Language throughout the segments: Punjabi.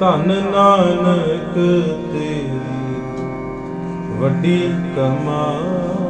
ਧਨ ਨਾਨਕ ਤੇਰੀ ਵੱਡੀ ਕਮਾਈ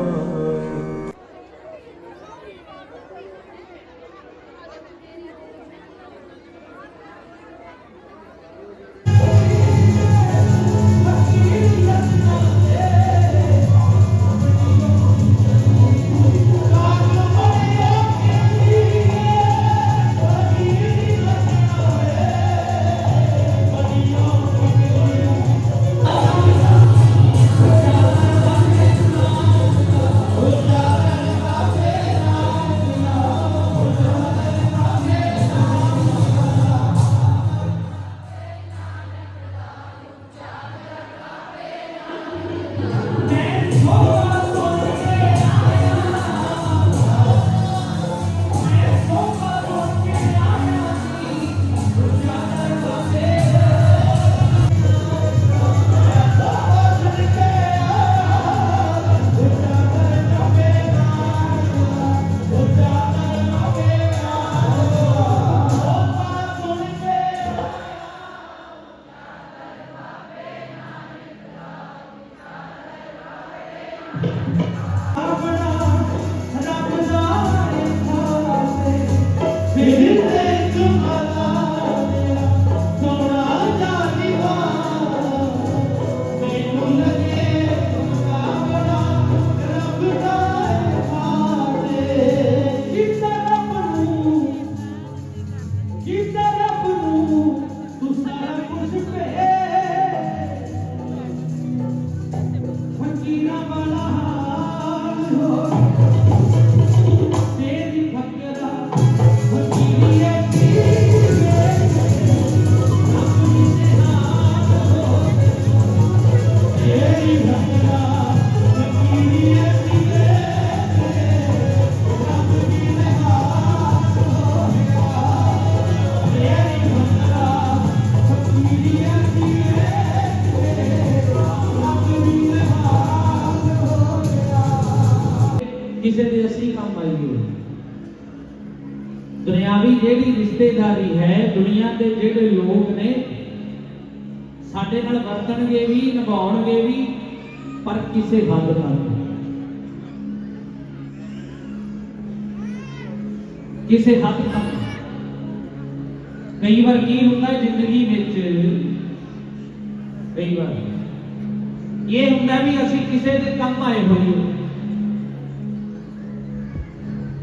ਕਿਸੇ ਹੋਏ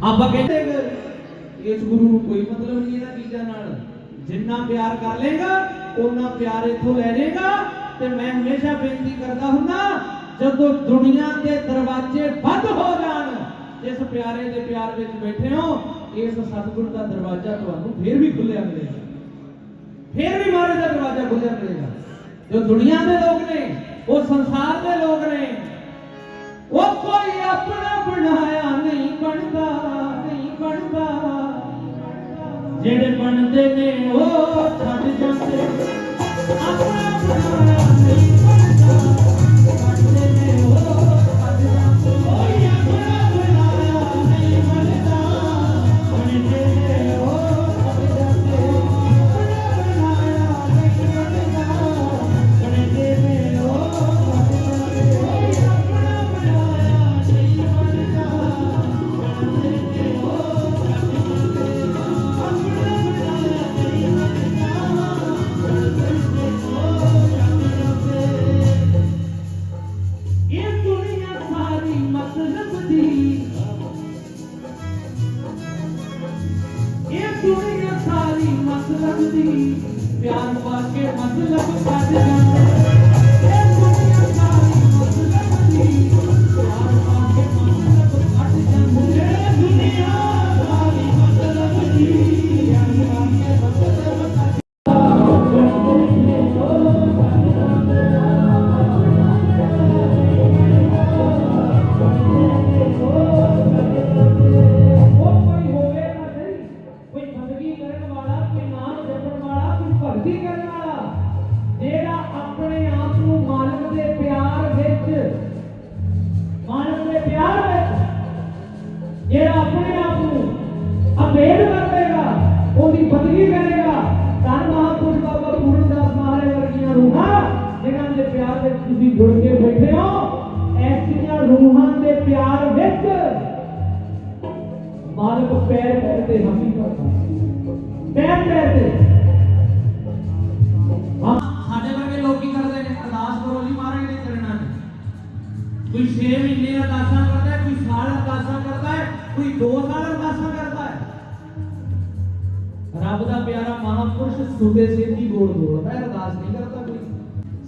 ਆਪਾਂ ਕਹਿੰਦੇ ਇਸ ਗੁਰੂ ਨੂੰ ਕੋਈ ਮਤਲਬ ਨਹੀਂ ਇਹਨਾਂ ਚੀਜ਼ਾਂ ਨਾਲ। ਜਿੰਨਾ ਪਿਆਰ ਕਰ ਲੇਗਾ ਉਹਨਾਂ ਪਿਆਰ ਇਥੋਂ ਲੈ ਲੇਗਾ ਤੇ ਮੈਂ ਹਮੇਸ਼ਾ ਬੇਨਤੀ ਕਰਦਾ ਹੁੰਦਾ, ਜਦੋਂ ਦੁਨੀਆ ਦੇ ਦਰਵਾਜ਼ੇ ਬੰਦ ਹੋ ਜਾਣ ਇਸ ਪਿਆਰੇ ਦੇ ਪਿਆਰ ਵਿੱਚ ਬੈਠੇ ਹੋ, ਇਸ ਸਤਿਗੁਰ ਦਾ ਦਰਵਾਜ਼ਾ ਤੁਹਾਨੂੰ ਫੇਰ ਵੀ ਖੁੱਲਿਆ ਮਿਲੇਗਾ। ਫੇਰ ਵੀ ਮਾਰੇ ਦਾ ਦਰਵਾਜ਼ਾ ਖੁੱਲਿਆ ਮਿਲੇਗਾ। ਜੋ ਦੁਨੀਆ ਦੇ ਲੋਕ ਨੇ, ਉਹ ਸੰਸਾਰ ਦੇ ਲੋਕ ਨੇ ਉਹ ਕੋਈ ਆਪਣਾ ਬਣਾਇਆ, ਨਹੀਂ ਬਣਦਾ ਨਹੀਂ ਬਣਦਾ। ਜਿਹੜੇ ਬਣਦੇ ਨੇ ਉਹ ਛੱਡ ਜਾਂਦੇ। ਆਪਣਾ ਬਣਾਇਆ, ਨਹੀਂ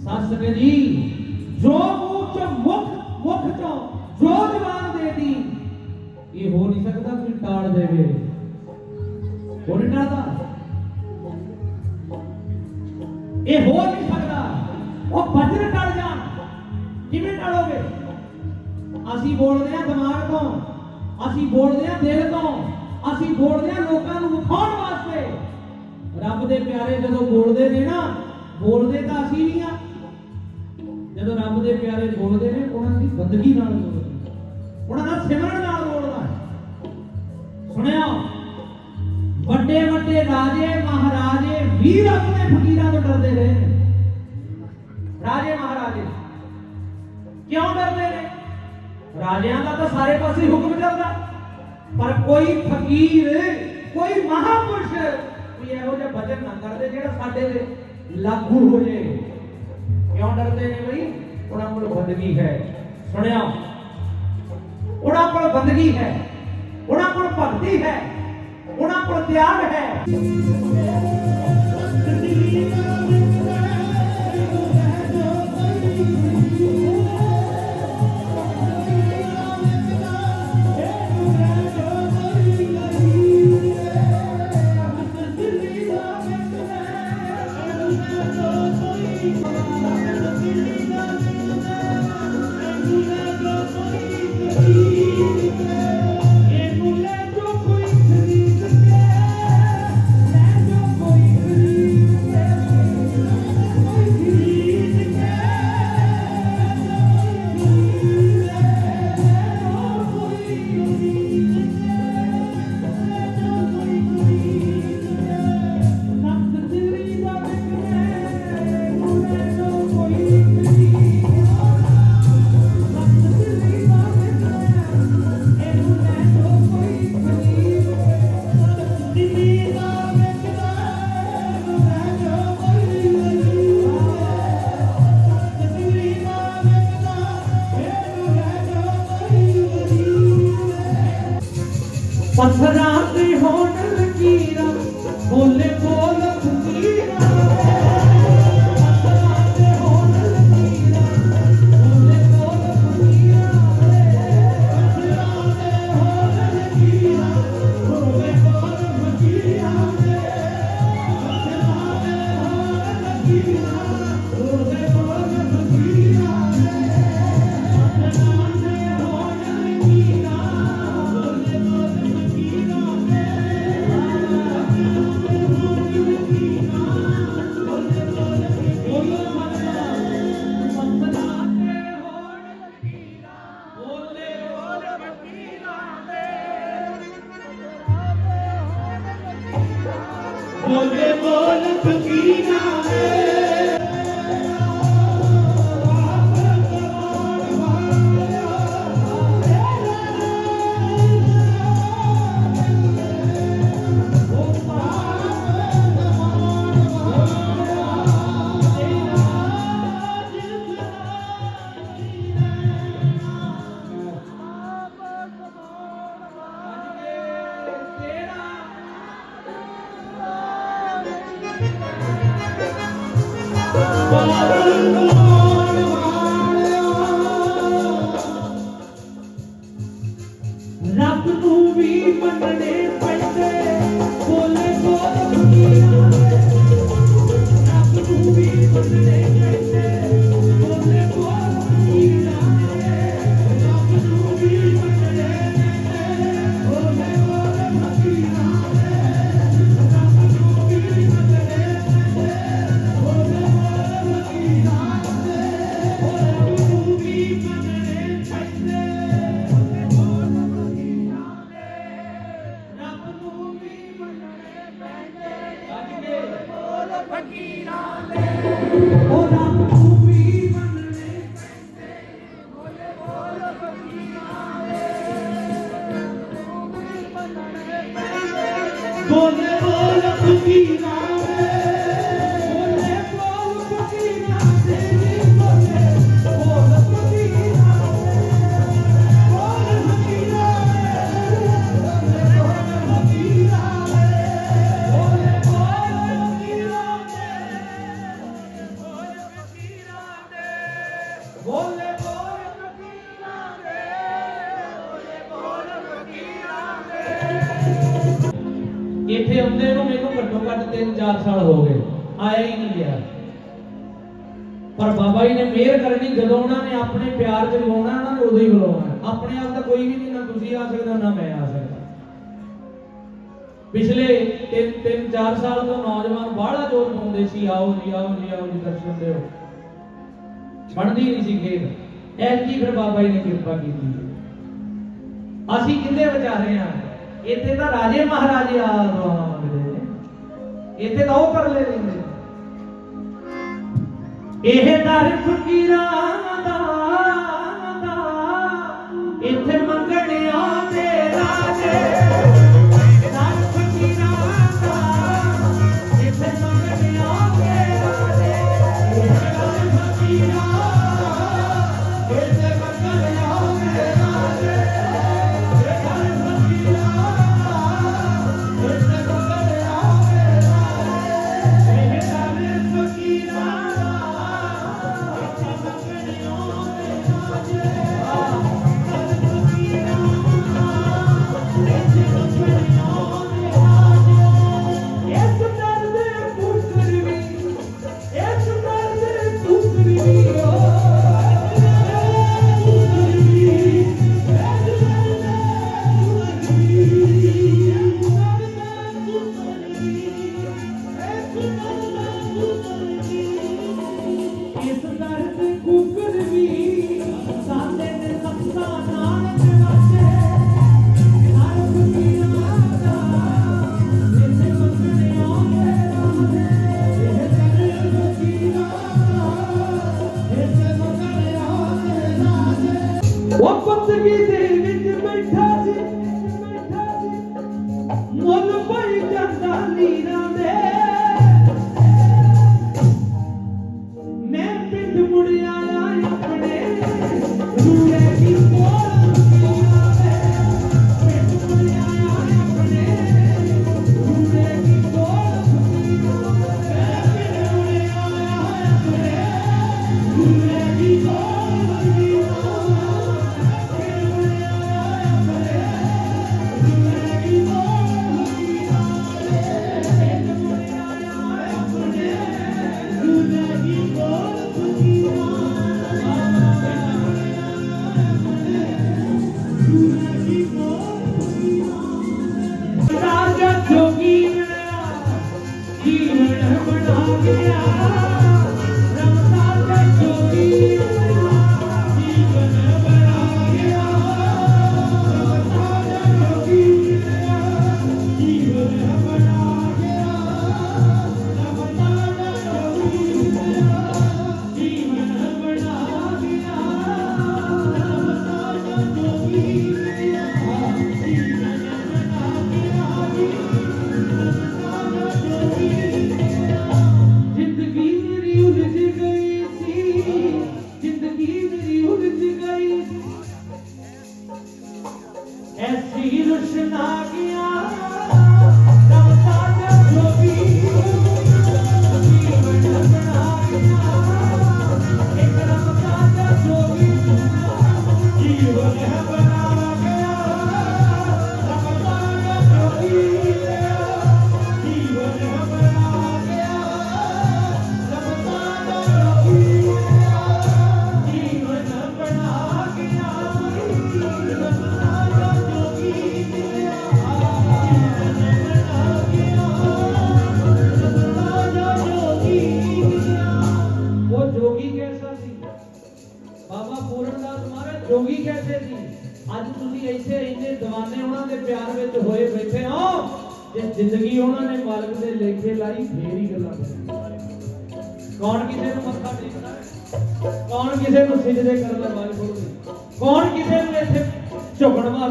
ਸੱਸ ਨੇ ਜੀ, ਜੋ ਮੂੰਹ ਚ ਮੁਖ ਮੁਖ ਚੋਂ ਜੋ ਜਵਾਨ ਦੇਦੀ ਇਹ ਹੋ ਨਹੀਂ ਸਕਦਾ ਕੋਈ ਟਾਲ ਦੇਵੇ। ਹੋ ਨਹੀਂ ਇਹ ਹੋ ਨਹੀਂ ਸਕਦਾ। ਉਹ ਵਜਰ ਟਲ ਜਾਣ। ਕਿਵੇਂ ਟਾਲੋਗੇ? ਅਸੀਂ ਬੋਲਦੇ ਹਾਂ ਦਿਮਾਗ ਤੋਂ, ਅਸੀਂ ਬੋਲਦੇ ਹਾਂ ਦਿਲ ਤੋਂ, ਅਸੀਂ ਬੋਲਦੇ ਹਾਂ ਲੋਕਾਂ ਨੂੰ ਵਿਖਾਉਣ ਵਾਸਤੇ। ਰੱਬ ਦੇ ਪਿਆਰੇ ਜਦੋਂ ਬੋਲਦੇ ਨੇ ਨਾ, ਬੋਲਦੇ ਤਾਂ ਅਸੀਂ ਨਹੀਂ ਆ ਜਦੋਂ ਰੱਬ ਦੇ ਪਿਆਰੇ ਬੋਲਦੇ ਨੇ, ਉਹਨਾਂ ਦੀ ਬੰਦਗੀ ਨਾਲ ਬੋਲਦੇ ਉਹਨਾਂ ਦਾ ਸਿਮਰਨ ਨਾਲ ਬੋਲਦਾ ਸੁਣਿਆ? ਵੱਡੇ ਵੱਡੇ ਰਾਜੇ, ਮਹਾਰਾਜੇ ਵੀ ਆਪਣੇ ਫਕੀਰਾਂ ਤੋਂ ਡਰਦੇ ਰਹੇ ਨੇ। ਰਾਜੇ, ਮਹਾਰਾਜੇ, ਕਿਉਂ ਡਰਦੇ ਨੇ? ਰਾਜਿਆਂ ਦਾ ਤਾਂ ਸਾਰੇ ਪਾਸੇ ਹੁਕਮ ਚੱਲਦਾ। ਪਰ ਕੋਈ ਫਕੀਰ, ਕੋਈ ਮਹਾਪੁਰਸ਼ ਕੋਈ ਇਹੋ ਜਿਹਾ ਬਚਨ ਨਾ ਕਰਦੇ ਜਿਹੜਾ ਸਾਡੇ ਤੇ ਲਾਗੂ ਹੋ ਜੇ ਕਿਉਂ ਡਰਦੇ ਨੇ ਬਈ ਉਹਨਾਂ ਕੋਲ ਬੰਦਗੀ ਹੈ ਸੁਣਿਆ ਉਹਨਾਂ ਕੋਲ ਬੰਦਗੀ ਹੈ ਉਹਨਾਂ ਕੋਲ ਭਗਤੀ ਹੈ ও রাম ਬਾਬਾ ਜੀ ਨੇ ਮਿਹਰ ਕਰਨੀ, ਜਦੋਂ ਉਹਨਾਂ ਨੇ ਆਪਣੇ ਪਿਆਰ ਚ ਲਵਾਉਣਾ ਉਹਨਾਂ ਉਦੋਂ ਹੀ ਬੁਲਾਉਣਾ ਆਪਣੇ ਆਪ ਤਾਂ ਕੋਈ ਵੀ ਨਹੀਂ, ਨਾ ਤੁਸੀਂ ਆ ਸਕਦਾ, ਨਾ ਮੈਂ ਆ ਸਕਦਾ। ਪਿਛਲੇ 3 4 ਸਾਲ ਤੋਂ ਨੌਜਵਾਨ ਬਾਹਲਾ ਜੋਰ ਪਾਉਂਦੇ ਸੀ, ਆਓ ਜੀ ਆਓ ਜੀ ਆਓ ਜੀ, ਦਰਸ਼ਨ ਦਿਓ। ਬਣਦੀ ਨਹੀਂ ਸੀ ਖੇਡ। ਐਸ ਕੀ ਫਿਰ ਬਾਬਾ ਜੀ ਨੇ ਕਿਰਪਾ ਕੀਤੀ ਅਸੀਂ ਕਿੰਦੇ ਵਿਚਾਰੇ ਹਾਂ? ਇੱਥੇ ਤਾਂ ਰਾਜੇ ਮਹਾਰਾਜੇ ਆ ਰਹੇ ਨੇ ਇੱਥੇ ਤਾਂ ਉਹ ਕਰ ਲੈਂਦੇ ਇਹ ਦਰ ਫਕੀਰਾਂ I'll the. ਜੋਗੀ ਮੇਰਾ ਜੀਵਨ ਬਣਾ ਗਿਆ। ਰਮਤਾ ਤੇ ਜੋਗੀ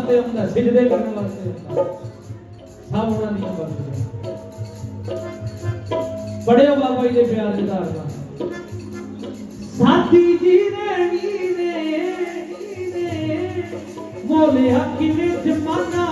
ਵਾਸਤੇ ਹੁੰਦਾ ਸਿਜਦੇ ਕਰਨ ਵਾਸਤੇ। ਸਭ ਉਹਨਾਂ ਦੀਆਂ ਬਰਕਤਾਂ ਬੜਿਓ ਬਾਬਾ ਜੀ ਦੇ ਪਿਆਰ ਦੇ ਧਾਰਨਾ ਸਾਥੀ ਜੀ ਨੇ ਨੀਰੇ ਨੀਰੇ ਮੋਲੇ ਹੱਕੀ ਨੇ ਜਮਾਨਾ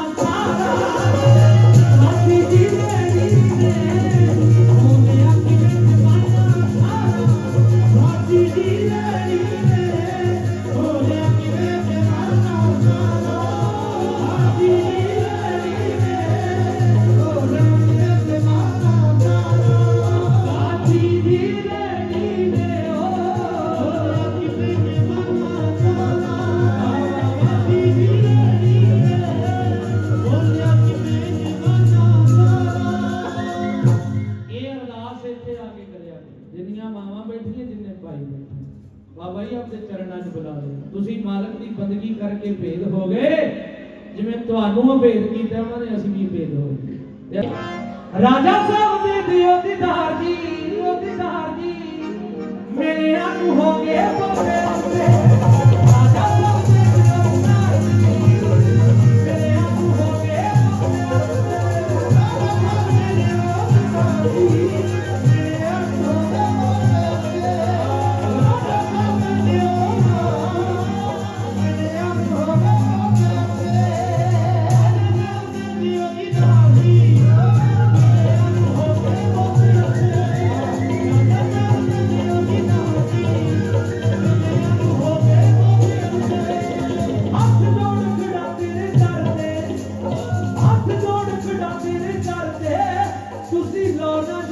ਬਾਬਾ ਜੀ, ਆਪਦੇ ਚਰਨਾਂ 'ਚ ਬੁਲਾ ਲਓ। ਤੁਸੀਂ ਮਾਲਕ ਦੀ ਬੰਦਗੀ ਕਰਕੇ ਭੇਦ ਹੋ ਗਏ। ਜਿਵੇਂ ਤੁਹਾਨੂੰ ਭੇਦ ਕੀਤਾ, ਉਹਨਾਂ ਨੇ ਅਸੀਂ ਵੀ ਭੇਦ ਹੋ ਗਏ। ਰਾਜਾ ਸਾਹਿਬ ਦੇ ਦਿਓ ਦੀਦਾਰ ਜੀ ਉਹ ਦੀਦਾਰ ਜੀ। ਮੇਰੇ ਅਨੂ ਹੋ ਗਏ ਬੋਲੇ ਬੋਲੇ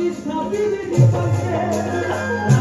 feliz na de fazer.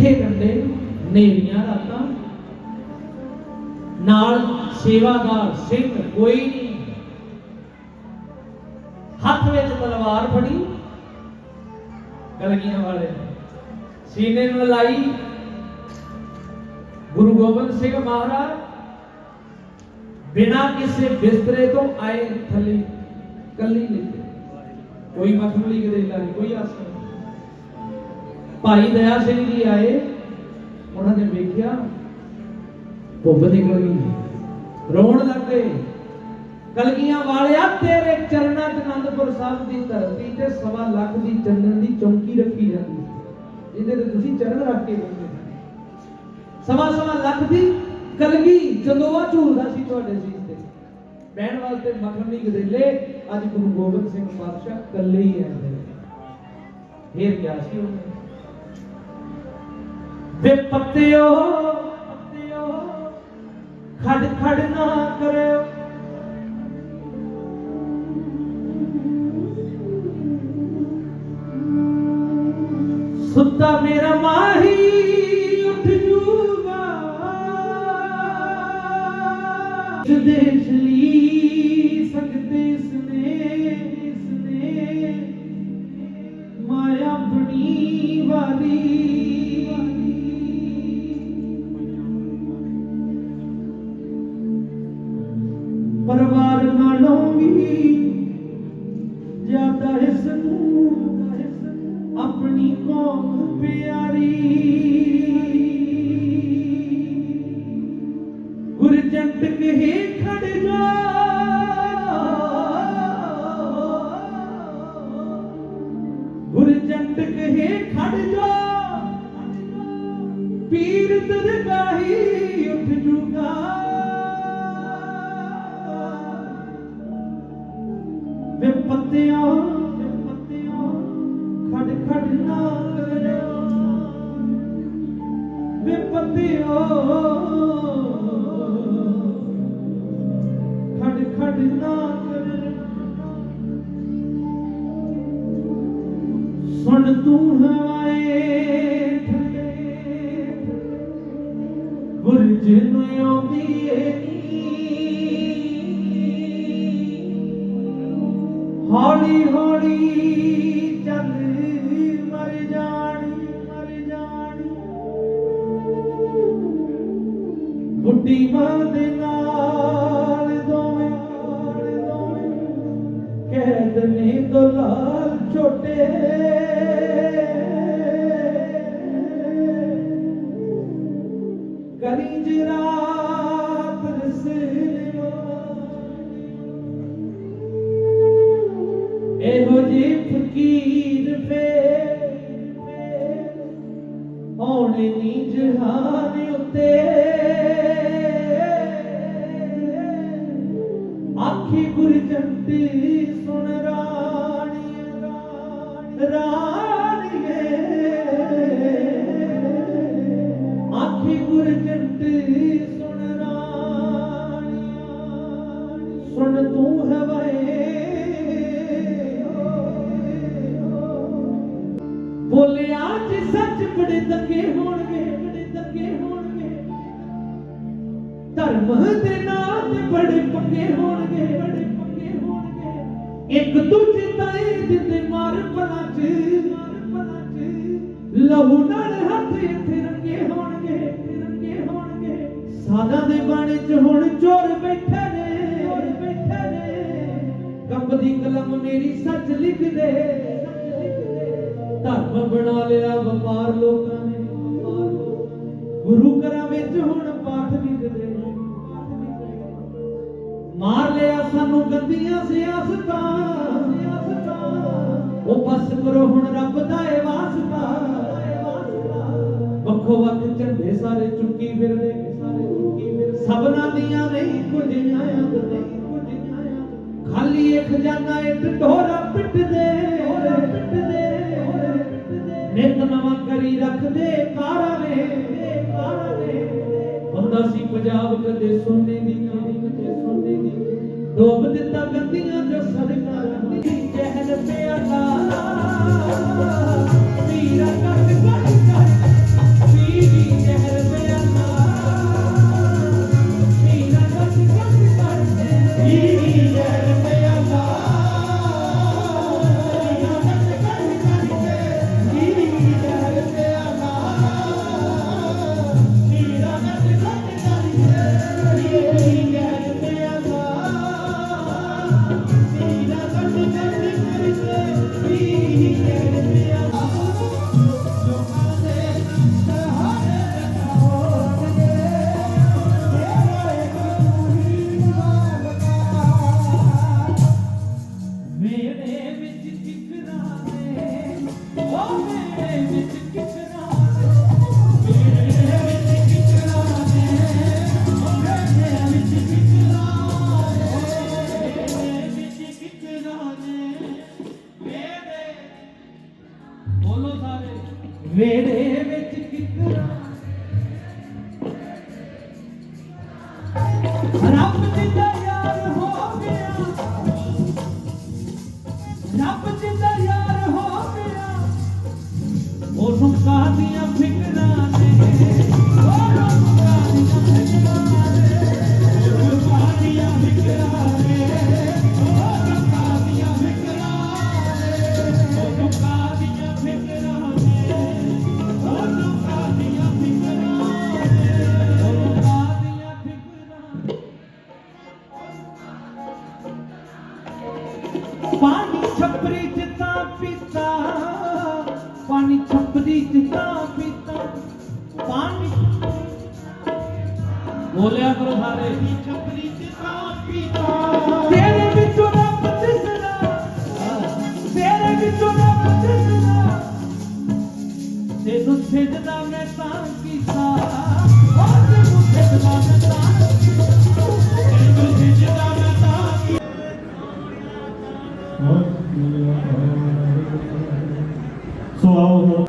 ਮਿੱਠੇ ਕੰਡੇ ਨੇਰੀਆਂ ਰਾਤਾਂ। ਨਾਲ ਸੇਵਾਦਾਰ ਸਿੰਘ ਕੋਈ ਨਹੀਂ। ਹੱਥ ਵਿੱਚ ਤਲਵਾਰ ਫੜੀ। ਕਲਗੀਆਂ ਵਾਲੇ ਸੀਨੇ ਨੂੰ ਲਾਈ। ਗੁਰੂ ਗੋਬਿੰਦ ਸਿੰਘ ਮਹਾਰਾਜ ਬਿਨਾ ਕਿਸੇ ਬਿਸਤਰੇ ਤੋਂ ਆਏ ਥੱਲੇ। ਕੱਲੀ ਨਹੀਂ। ਕੋਈ ਮਖਮਲੀ ਗਰੇਲਾ ਨਹੀਂ, ਕੋਈ ਆਸਰਾ ਭਾਈ ਦਇਆ ਸਿੰਘ ਜੀ ਆਏ, ਉਹਨਾਂ ਨੇ ਵੇਖਿਆ ਭੁੱਬ ਦੀ ਗੋਲੀ ਰੋਣ ਲੱਗੇ, ਕਲਗੀਆਂ ਵਾਲਿਆ, ਤੇਰੇ ਚਰਨਾਂ 'ਚ ਅਨੰਦਪੁਰ ਸਾਹਿਬ ਦੀ ਧਰਤੀ ਤੇ ਸਵਾ ਲੱਖ ਦੀ ਚੰਦਨ ਦੀ ਚੌਂਕੀ ਰੱਖੀ ਜਾਂਦੀ ਜਿਹਦੇ ਤੇ ਤੁਸੀਂ ਚਰਨ ਰੱਖ ਕੇ ਬੈਠੇ ਸਵਾ ਸਵਾ ਲੱਖ ਦੀ ਕਲਗੀ ਜੰਦੋਵਾ ਝੂਲਦਾ ਸੀ ਤੁਹਾਡੇ ਸੀਸ ਤੇ। ਬਹਿਣ ਵਾਸਤੇ ਮਖਮਲੀ ਗਦੇਲੇ, ਅੱਜ ਗੁਰੂ ਗੋਬਿੰਦ ਸਿੰਘ ਪਾਤਸ਼ਾਹ ਇਕੱਲੇ ਹੀ ਆਏ ਨੇ। ਫੇਰ ਕਿਆ ਸੀ ਉਹਨੇ? ਵੇ ਪੱਤਿਓ ਪੱਤਿਓ ਖੜ ਖੜ ਨਾ ਕਰਿਓ। ਸੁੱਤਾ ਮੇਰਾ ਮਾਹੀ। ਹੌਲੀ ਹੌਲੀ ਚੱਲ ਮਰ ਜਾਣੀ ਮਰ ਜਾਣੀ। ਬੁੱਢੀ ਮਾਂ ਦੇ ਨਾਲ ਦੋਵੇਂ ਦੋਵੇਂ। ਕੈਦ ਨੇ ਦੁਲਾਲ ਛੋਟੇ ਮਾਰ ਲਿਆ ਸਾਨੂੰ ਗੰਦੀਆਂ ਸਿਆਸਤਾਂ। ਉਹ ਬਸ ਕਰੋ ਹੁਣ ਰੱਬ ਦਾ ਏ ਵਾਸਤਾ। ਵੱਖੋ ਵੱਖ ਝੰਡੇ ਸਾਰੇ ਚੁੱਕੀ ਫਿਰਦੇ। ਸਾਰੇ ਚੁੱਕੀ ਫਿਰਦੇ ਸਭਨਾਂ ਦੀਆਂ ਨਹੀਂ, ਕੁਝ ਨਿਆਇਆਂ ਨਹੀਂ। ਕੁਝ ਨਿਆਇਆਂ ਖਾਲੀ ਇੱਕ ਖਜ਼ਾਨਾ ਇੱਕ ਢੋਰਾ ਪਿੱਟਦੇ। ਪਿੱਟਦੇ ਨਿਤ ਨਵਾਂ ਕਰੀ ਰੱਖਦੇ ਕਾਰਾਂ ਨੇ। ਕਾਰਾਂ ਨੇ ਹੁੰਦਾ ਸੀ ਪੰਜਾਬ ਕਦੇ ਕਦੇ ਸੋਨੇ ਦੀ ਡੋਬ ਦਿੱਤਾ ਗੰਦੀਆਂ ਜੋ ਸੜਕਾਂ ਦੀ ਚਹਿਲ ਪਿਆਲਾ ਵੀਰਾ ਕੱਟ ਕੱਟ ਤੈਨੂੰ ਸਜਦਾ ਮੈਂ ਤਾਂ ਕੀਤਾ। ਓ ਤੈਨੂੰ ਸਜਦਾ ਮੈਂ ਤਾਂ ਤੈਨੂੰ ਸਜਦਾ ਮੈਂ ਤਾਂ ਕੀਤਾ। ਸੋ ਆਓ